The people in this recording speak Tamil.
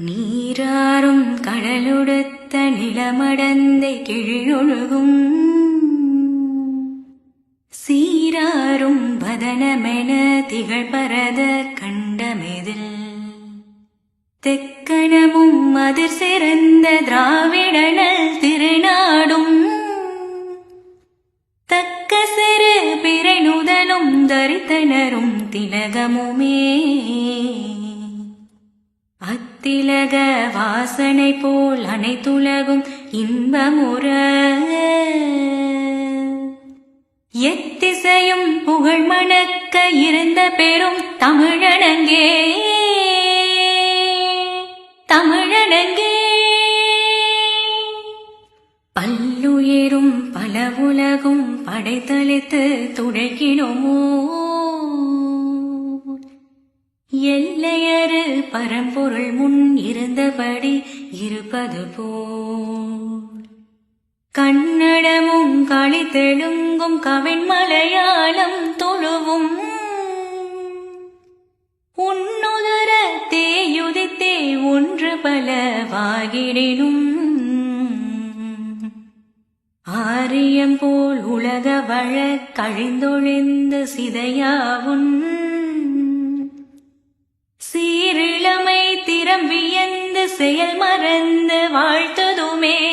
நீராறும் கடலுடுத்த நிலமடந்தை கிழியொழுகும். சீராறும் பதனமென திகழ் பரத கண்டமெதில். தெக்கனமும் அதிர் சிறந்த திராவிடனல் திருநாடும். தக்க சிறு பிறனுதலும் தரித்தனரும் திலகமுமே. திலக வாசனை போல் அனைத்துலகும் இன்பமுற. எத்திசையும் புகழ் மணக்க இருந்த பெரும் தமிழனங்கே. தமிழனங்கே. பல்லுயிரும் பல உலகும் படைத்தளித்து துடைக்கினோமோ. எல்லையறு பரம்பொருள் முன் இருந்தபடி இருப்பது போல். கன்னடமும் களி தெலுங்கும் கவின் மலையாளம் தொழுவும். உன்னுதர தேயுதித்தே ஒன்று பல வாகிடினும். ஆரியம் போல் உலக வழ கழிந்தொழிந்து சிதையாவுன். திறம் வியந்து செயல் மறந்து வாழ்த்துதுமே வாழ்த்துதுமே.